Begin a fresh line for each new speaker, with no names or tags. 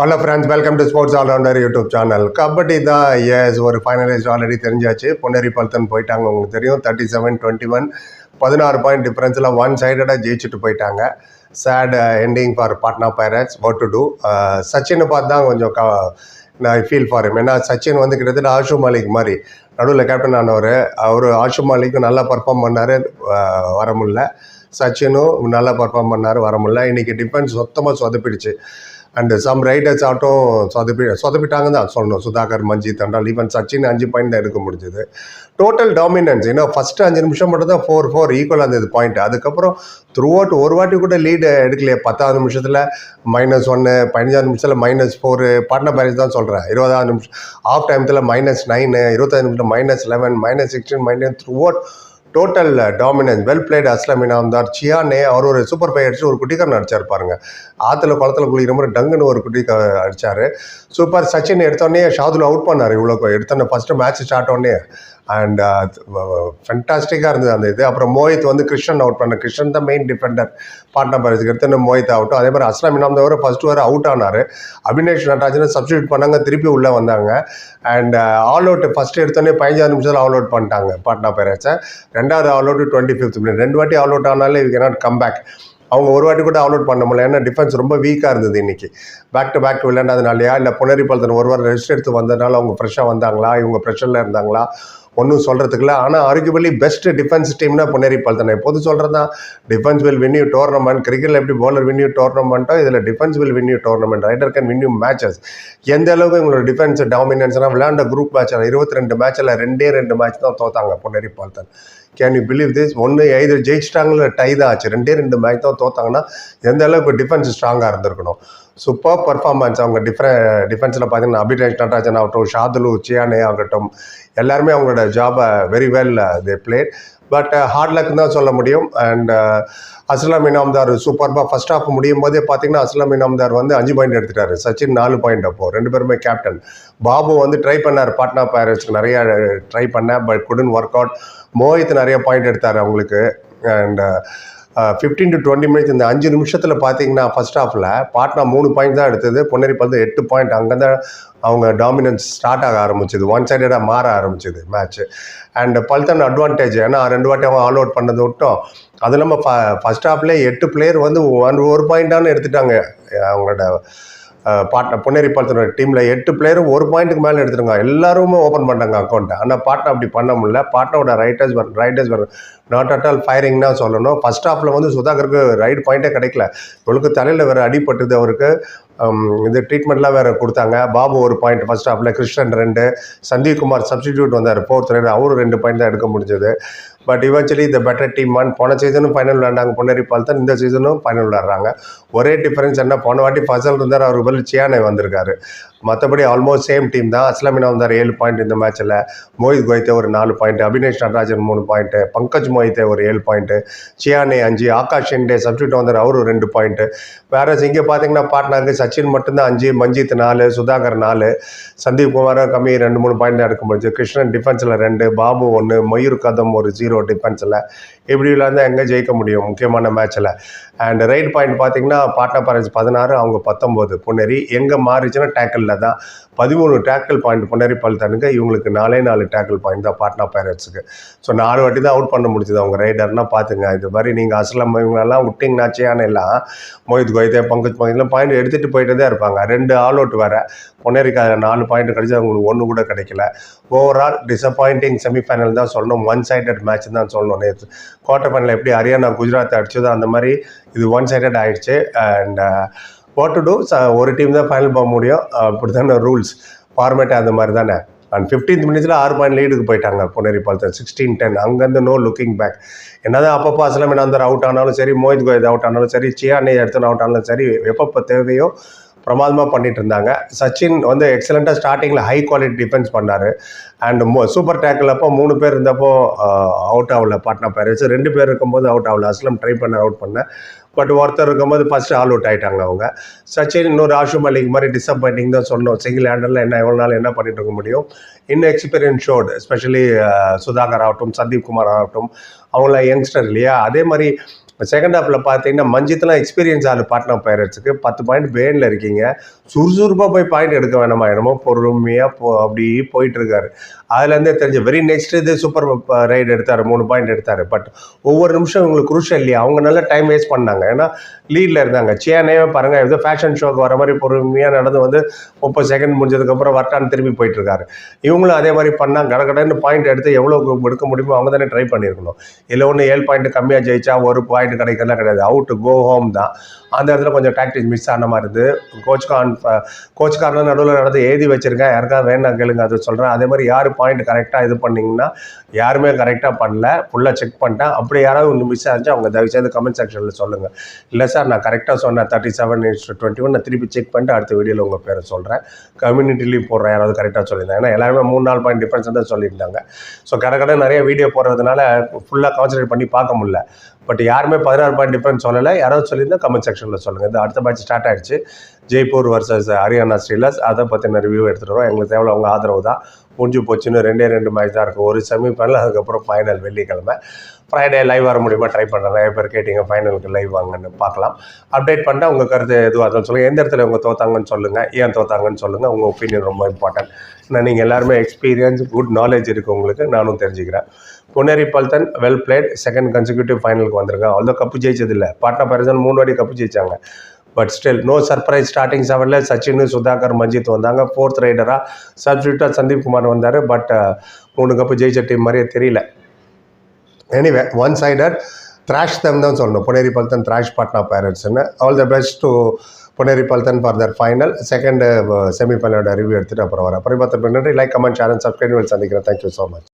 Hello friends welcome to sports allrounder YouTube channel kabaddi தான் S ஒரு finalist already தெரிஞ்சாச்சு. பொன்னேரி பல்தன் போயிட்டாங்க உங்களுக்கு தெரியும். தேர்ட்டி செவன் டுவெண்ட்டி ஒன் பதினாறு பாயிண்ட் டிஃப்ரென்ஸில் ஒன் சைடடாக ஜெயிச்சுட்டு போயிட்டாங்க. Sad ending for Patna pirates what to do சச்சினை பார்த்து தான் கொஞ்சம் க நான் ஃபீல் ஃபார் ஏன்னா சச்சின் வந்து கிட்டத்தட்ட ஆஷு மாலிக் மாதிரி. நடுவில் கேப்டன் ஆனவர். அவர் ஆஷு மாலிக்கும் நல்லா பர்ஃபார்ம் பண்ணார். Uh, வர முடில சச்சினும் நல்லா பர்ஃபார்ம் பண்ணார் வர முடில இன்றைக்கி டிஃபென்ஸ் சுத்தமாக சொதப்பிடுச்சு. அண்டு சம் ரைடர்ஸ் ஆட்டும் சொதப்பி சொதப்பிட்டாங்க தான் சொல்லணும். சுதாகர் மஞ்சித் அண்டால் ஈவன் சச்சின் அஞ்சு பாயிண்ட் தான் எடுக்க முடிஞ்சது. டோட்டல் டாமினன்ஸ் ஏன்னா ஃபஸ்ட்டு அஞ்சு நிமிஷம் மட்டும் தான் ஃபோர் ஃபோர் ஈக்குவல் இருந்தது பாயிண்ட் அதுக்கப்புறம் த்ரூ அவுட் ஒரு வாட்டி கூட லீடு எடுக்கலையே. பத்தாவது நிமிஷத்தில் மைனஸ் ஒன்று பதினஞ்சாவது நிமிஷத்தில் மைனஸ் ஃபோரு பாட்னா பேரேஜ் தான் சொல்கிறேன் இருபதாவது நிமிஷம் ஆஃப் டைமத்தில் மைனஸ் நைனு இருபத்தாறு நிமிஷத்தில் minus eleven minus sixteen minus throughout total dominance well played Aslam Inamdar சியானே அவர் ஒரு சூப்பர் பை அடிச்சு ஒரு குட்டிக்காரன் அடிச்சார் பாருங்க. ஆற்றுல குளத்துல குளிக்கிற மாதிரி டங்குன்னு ஒரு குட்டி அடித்தார் சூப்பர் சச்சின் எடுத்தோடனே ஷாதுல் அவுட் பண்ணார் இவ்வளோ எடுத்தோடனே ஃபஸ்ட்டு மேட்ச் ஸ்டார்ட் உடனே. அண்ட் ஃபென்டாஸ்டிக்காக uh, இருந்தது அந்த இது. அப்புறம் மோஹித் வந்து கிருஷ்ணன் அவுட் பண்ண கிருஷ்ணன் தான் மெயின் டிஃபெண்டர் பாட்னா பரிசுக்கு எடுத்து மோஹித் அவுட்டும் அதே மாதிரி அஸ்லாம் இனாம் தவிர ஃபர்ஸ்ட் வர அவுட் ஆனார். அபினேஷ் நடராஜனை சப்ஸ்டியூட் பண்ணாங்க. திருப்பி உள்ளே வந்தாங்க. And all uh, out first எடுத்தோடனே பதினஞ்சாறு நிமிஷத்தில் ஆல் அவுட் பண்ணிட்டாங்க. பாட்னா பைரட்ஸை ரெண்டாவது all out twenty fifth minute ரெண்டு வாட்டி ஆல் அவுட் ஆனாலே வி கேனாட் கம் பேக் அவங்க ஒரு வாட்டி கூட ஆல் அவுட் பண்ண முடியல. ஏன்னா டிஃபென்ஸ் ரொம்ப வீக்காக இருந்தது இன்றைக்கி பேக் டு பேக் விளையாண்டதுனாலயா இல்லை புனரி ஒரு வாரம் ரெஸ்ட் எடுத்து வந்ததுனால அவங்க ஃப்ரெஷ்ஷாக வந்தாங்களா? இவங்க ப்ரெஷரில் இருந்தாங்களா? ஒன்றும் சொல்கிறதுக்குல ஆனால் ஆர்குபலி பெஸ்ட் டிஃபென்ஸ் டீம்னா பொன்னேரி பல்தனை எப்போது சொல்கிறதா defence will win you tournament கிரிக்கெட்டில் எப்படி bowler வின் யூ டோர்னமெண்ட்டோ இதில் defence will win you tournament raider can win you matches எந்த அளவுக்கு எங்களோட டிஃபென்ஸ் டாமினன்ஸ்னால் விளையாண்ட குரூப் மேட்ச் இருபத்தி ரெண்டு மேட்ச்சில் ரெண்டே ரெண்டு மேட்ச் தான் தோத்தாங்க Puneri Paltan can you believe this ஒன்று ஐது ஜெயிச்சிட்டாங்கள டை தான் ஆச்சு. ரெண்டே ரெண்டு மேட்ச் தான் தோத்தாங்கன்னா எந்த அளவுக்கு டிஃபென்ஸ் ஸ்ட்ராங்காக இருந்திருக்கணும்? சூப்பர் பர்ஃபார்மன்ஸ் அவங்க டிஃப்ரெண்ட் டிஃபென்ஸில் பார்த்தீங்கன்னா அபிரேஷ் நடராஜன் ஆகட்டும் ஷாதுலு சியானே ஆகட்டும் எல்லாருமே அவங்களோட ஜாபை very well they played but hard luck தான் சொல்ல முடியும். அண்ட் அஸ்லாம் இனாம்தார் சூப்பர்பாக ஃபர்ஸ்ட் ஆஃப் முடியும் போதே பார்த்தீங்கன்னா அஸ்லாம் இனாம்தார் வந்து அஞ்சு பாயிண்ட் எடுத்துட்டாரு. சச்சின் நாலு பாயிண்ட் அப்போ. ரெண்டு பேருமே கேப்டன் பாபு வந்து ட்ரை பண்ணார். பாட்னா பைரட்ஸ்க்கு நிறைய uh, ட்ரை பண்ணேன். But couldn't work out Mohit நிறைய பாயிண்ட் எடுத்தார் அவங்களுக்கு. And fifteen to twenty minutes இந்த அஞ்சு நிமிஷத்தில் பார்த்தீங்கன்னா ஃபர்ஸ்ட் ஹாஃபில் பாட்னா மூணு பாயிண்ட் தான் எடுத்தது. பொன்னேரி பல்து எட்டு பாயிண்ட் அங்கே தான் அவங்க டாமினன்ஸ் ஸ்டார்ட் ஆக ஆரம்பிச்சது. ஒன் சைடடாக மாற ஆரம்பிச்சது மேட்ச் அண்ட் பல்தன் அட்வான்டேஜ் ஏன்னா ரெண்டு வாட்டி அவங்க ஆல் அவுட் பண்ணது விட்டோம். அது இல்லாமல் ஃப ஃபஸ்ட் ஹாஃப்லேயே எட்டு பிளேயர் வந்து ஒன் ஒரு பாயிண்டானு எடுத்துட்டாங்க. அவங்களோட பாட்னா பொன்னேரி பாலத்தனோட டீமில் எட்டு பிளேயரும் ஒரு பாயிண்ட்டுக்கு மேலே எடுத்துருங்க. எல்லாருமே ஓப்பன் பண்ணாங்க அக்கௌண்ட்டை ஆனால் பாட்னா அப்படி பண்ண முடியல. பாட்னாவோட raiders raiders not at all firing தான் சொல்லணும். ஃபர்ஸ்ட் ஹாஃபில் வந்து சுதாகருக்கு ரைட் பாயிண்ட்டே கிடைக்கல. இவளுக்கு தலையில் வேறு அடிபட்டுது அவருக்கு. இது ட்ரீட்மெண்ட்லாம் வேறு கொடுத்தாங்க. பாபு ஒரு பாயிண்ட் ஃபர்ஸ்ட் ஹாஃபில் கிருஷ்ணன் ரெண்டு. சந்தீப் குமார் சப்ஸ்டிடியூட் வந்தார். ஃபோர்த் ரெண்டு அவரும் ரெண்டு பாயிண்ட் தான் எடுக்க முடிஞ்சது. பட் இவென்ச்சுவலி இந்த பெட்டர் டீம் ஒன் போன சீசனும் ஃபைனல் விளையாண்டாங்க. பொன்னேரி பால்தான் இந்த சீசனும் ஃபைனல் விளையாடுறாங்க. ஒரே டிஃபரன்ஸ் என்ன? போன வாட்டி ஃபசல் இருந்தார். அவர் பதில் சியானே வந்திருக்காரு. மற்றபடி ஆல்மோஸ்ட் சேம் டீம் தான். அஸ்லாமினா வந்தார் ஏழு பாயிண்ட் இந்த மேட்ச்சில் மோஹித் கோயத்தே ஒரு நாலு பாயிண்ட் அபினேஷ் நடராஜன் மூணு பாயிண்ட்டு பங்கஜ் மோஹித்தே ஒரு ஏழு பாயிண்ட்டு சியானே அஞ்சு. ஆகாஷ் ஷெண்டே சப்ஸ்டியூட் வந்தார். அவரு ரெண்டு பாயிண்ட்டு வேற இங்கே பார்த்தீங்கன்னா பாட்னாக்கு சச்சின் மட்டும்தான் அஞ்சு. மஞ்சித் நாலு. சுதாகர் நாலு. சந்தீப் குமார் கம்மி ரெண்டு மூணு பாயிண்ட் எடுக்க முடிஞ்சு கிருஷ்ணன் டிஃபென்ஸில் ரெண்டு. பாபு ஒன்று மயூர் கதம் ஒரு ஜீரோ டிஃபென்ஸில் இப்படி இருந்தால் எங்கே ஜெயிக்க முடியும்? முக்கியமான மேட்ச்சில் அண்ட் ரைட் பாயிண்ட் பார்த்தீங்கன்னா பாட்னா பரன்ஸ் பதினாறு அவங்க பத்தொம்போது புன்னேரி எங்கே மாறிச்சுன்னா டேக்கிளில் தான். பதிமூணு டேக்கிள் பாயிண்ட் புன்னேரி பல்தனுக்கு இவங்களுக்கு நாலே நாலு டேக்கிள் பாயிண்ட் தான் பாட்னா பைரட்ஸுக்கு ஸோ நாலு வாட்டி தான் அவுட் பண்ண முடிஞ்சது அவங்க ரைடர்னா பார்த்துங்க இது மாதிரி நீங்கள் அஸ்லம் இவங்களெல்லாம் விட்டிங்கன்னா சேயான எல்லாம். மோஹித் கோயத்தே பங்கஜ் பங்கஜ்லாம் பாயிண்ட் எடுத்துகிட்டு போயிட்டு தான் இருப்பாங்க. ரெண்டு ஆல் அவுட் வேறு. பொன்னேரிக்கு அதில் நாலு பாயிண்ட் கிடச்சி அவங்களுக்கு ஒன்று கூட கிடைக்கல. ஓவரால் டிசப்பாயிண்டிங் செமிஃபைனல் தான் சொல்லணும். ஒன் சைடட் மேட்ச் தான் சொல்லணும் நேற்று குவார்ட்டர் ஃபைனல் எப்படி ஹரியானா குஜராத் அடிச்சதோ அந்த மாதிரி இது ஒன் சைடட் ஆயிடுச்சு அண்ட் வாட் டு டூ ஒரு டீம் தான் ஃபைனல் போக முடியும். அப்படி தானே ரூல்ஸ் ஃபார்மேட் அந்த மாதிரி தானே? அண்ட் ஃபிஃப்டீன்த் மினிட்ஸில் ஆறு பாயிண்ட் லீடுக்கு போயிட்டாங்க புனேரி பால்தன் சிக்ஸ்டீன் டென் அங்கேருந்து நோ லுக்கிங் பேக் என்னதான் அப்பப்போ சிலமைன்னு அந்த அவுட் ஆனாலும் சரி மோஹித் கோயத் அவுட் ஆனாலும் சரி சியானி எடுத்து அவுட் ஆனாலும் சரி எப்பப்போ தேவையோ பிரமாதமாக பண்ணிட்டு இருந்தாங்க சச்சின் வந்து எக்ஸலண்ட்டாக ஸ்டார்டிங்கில் ஹை குவாலிட்டி டிஃபென்ஸ் பண்ணார். அண்ட் மோ சூப்பர் டேக்கிள் அப்போ மூணு பேர் இருந்தப்போ அவுட் ஆகல. பாட்னா பேரட்ஸ் ரெண்டு பேர் இருக்கும்போது அவுட் ஆகல. அஸ்லம் ட்ரை பண்ண அவுட் பண்ணேன் பட் ஒருத்தர் இருக்கும்போது ஃபஸ்ட்டு ஆல் அவுட் ஆகிட்டாங்க அவங்க. சச்சின் இன்னொரு ஆஷு மலிக் மாதிரி டிசப்பாயிண்டிங் தான் சொன்னோம் சிங்கிள் ஹேண்டரில் என்ன எவ்வளோ நாள் என்ன பண்ணிட்டு இருக்க முடியும்? இன்னும் எக்ஸ்பீரியன்ஸ் ஷோட் எஸ்பெஷலி சுதாகர் ஆகட்டும் சந்தீப் குமார் ஆகட்டும். அவங்களாம் யங்ஸ்டர் இல்லையா? அதே மாதிரி இப்போ செகண்ட் ஹாஃபில் பார்த்தீங்கன்னா மஞ்சித்லாம் எக்ஸ்பீரியன்ஸ் ஆள் பாட்னா பைரட்ஸுக்கு பத்து பாயிண்ட் பேனில் இருக்கீங்க. சுறுசுறுப்பாக போய் பாயிண்ட் எடுக்க வேணாமா? என்னமோ பொறுமையாக போ அப்படி போயிட்டுருக்காரு அதுலேருந்தே தெரிஞ்சு வெரி நெக்ஸ்ட் இது சூப்பர் ரைடு uh, எடுத்தார் மூணு பாயிண்ட் எடுத்தார். பட் ஒவ்வொரு நிமிஷம் உங்களுக்கு குருஷம் இல்லையா? அவங்க நல்லா டைம் வேஸ்ட் பண்ணாங்க. ஏன்னா லீடில் இருந்தாங்க. சேனே பாருங்கள் ஏதோ ஃபேஷன் ஷோக்கு வர மாதிரி பொறுமையாக நடந்து வந்து முப்பது செகண்ட் முடிஞ்சதுக்கப்புறம் வர்ட்டான்னு திரும்பி போயிட்டுருக்காரு. இவங்களும் அதே மாதிரி பண்ணால் கடகடன்னு பாயிண்ட் எடுத்து எவ்வளோ எடுக்க முடியுமோ அவங்க தானே ட்ரை பண்ணியிருக்கணும். இல்லை ஒன்று ஏழு பாயிண்ட் கம்மியாக ஜெயிச்சா ஒரு பாயிண்ட் கிடைக்கிறதுலாம் கிடையாது. அவுட் கோ ஹோம் தான். அந்த இடத்துல கொஞ்சம் டாக்டிக்ஸ் மிஸ் ஆன மாதிரி இருக்குது கோச் கான் uh, கோச் கார்லாம் நடுவில் நடந்து எழுதி வச்சுருக்கேன் யாருக்கா வேணா கேளுங்க அது சொல்கிறேன் அதே மாதிரி யார் பாயிண்ட் கரெக்டாக இது பண்ணிங்கன்னா யாருமே கரெக்டாக பண்ணல. ஃபுல்லாக செக் பண்ணிட்டேன். அப்படி யாராவது ஒன்று மிஸ் ஆச்சு அவங்க தயவுசெய்து கமெண்ட் செக்ஷனில் சொல்லுங்கள் இல்லை சார் நான் கரெக்டாக சொன்னேன் தேர்ட்டி செவன் டுவெண்ட்டி ஒன் நான் திருப்பி செக் பண்ணிட்டு அடுத்த வீடியோவில் உங்கள் பேரை சொல்கிறேன் கம்யூனிட்டிலையும் போடுறேன் யாராவது கரெக்டாக சொல்லியிருந்தேன் ஏன்னா எல்லாருமே மூணு நாள் பாயிண்ட் டிஃப்ரென்ஸ் தான் சொல்லியிருந்தாங்க. ஸோ கடை கடை நிறைய வீடியோ போடுறதுனால ஃபுல்லாக கான்சன்ட்ரேட் பண்ணி பார்க்க முடியல. பட் யாருமே பதினாறு பாயிண்ட் டிஃப்ரென்ஸ் சொல்லலை. யாராவது சொல்லியிருந்தால் கமெண்ட் செக்ஷனில் சொல்லுங்கள் இது அடுத்த மேட்ச் ஸ்டார்ட் ஆயிடுச்சு. ஜெய்ப்பூர் வர்சஸ் ஹரியானா ஸ்ரீலர்ஸ் அதை பற்றின ரிவ்யூ எடுத்துகிட்டு வரோம் எங்களுக்கு தேவை அவங்க ஆதரவு தான். முடிஞ்சு போச்சுன்னு ரெண்டே ரெண்டு மேட்ச் தான் இருக்கும். ஒரு செமிஃபைனல் அதுக்கப்புறம் ஃபைனல் வெள்ளிக்கிழமை. ஃப்ரைடே லைவ் வர முடியுமா? ட்ரை பண்ணுறேன் நிறைய பேர் கேட்டிங்க ஃபைனலுக்கு லைவ் வாங்கன்னு. பார்க்கலாம். அப்டேட் பண்ணிட்டு உங்கள் கருத்து எதுவாக இருந்தாலும் சொல்லுங்கள் எந்த இடத்துல உங்கள் தோத்தாங்கன்னு சொல்லுங்கள் ஏன் தோத்தாங்கன்னு சொல்லுங்கள் உங்கள் ஒப்பீனியன் ரொம்ப இம்பார்ட்டன்ட் ஏன்னா நீங்கள் எல்லாருமே எக்ஸ்பீரியன்ஸ் குட் நாலேஜ் இருக்குது உங்களுக்கு. நானும் தெரிஞ்சுக்கிறேன். Puneri Paltan well played second consecutive ஃபைனலுக்கு வந்திருக்கேன் அவ்வளோ கப்பு ஜெயிச்சது இல்லை பாட்னா பரிசன் மூணு வாட்டி கப்பு ஜெயிச்சாங்க. But still no surprise starting செவனில் சச்சின் சுதாகர் மஞ்சித் வந்தாங்க. ஃபோர்த் ரைடராக சப்ஸ்டியூட்டாக சந்தீப் குமார் வந்தார். பட் மூணு கப்பு ஜெயிச்ச டீம் மாதிரியே தெரியல. Anyway one sider thrash them தான் சொல்லணும். Puneri Paltan thrash Patna பேரண்ட்ஸ்னு all the best to Puneri Paltan for the final second செமிஃபைனலோட review எடுத்துகிட்டு அப்புறம் வரேன். அப்புறம் பார்த்து நன்றி like comment channel and subscribe சந்திக்கிறேன். Thank you so much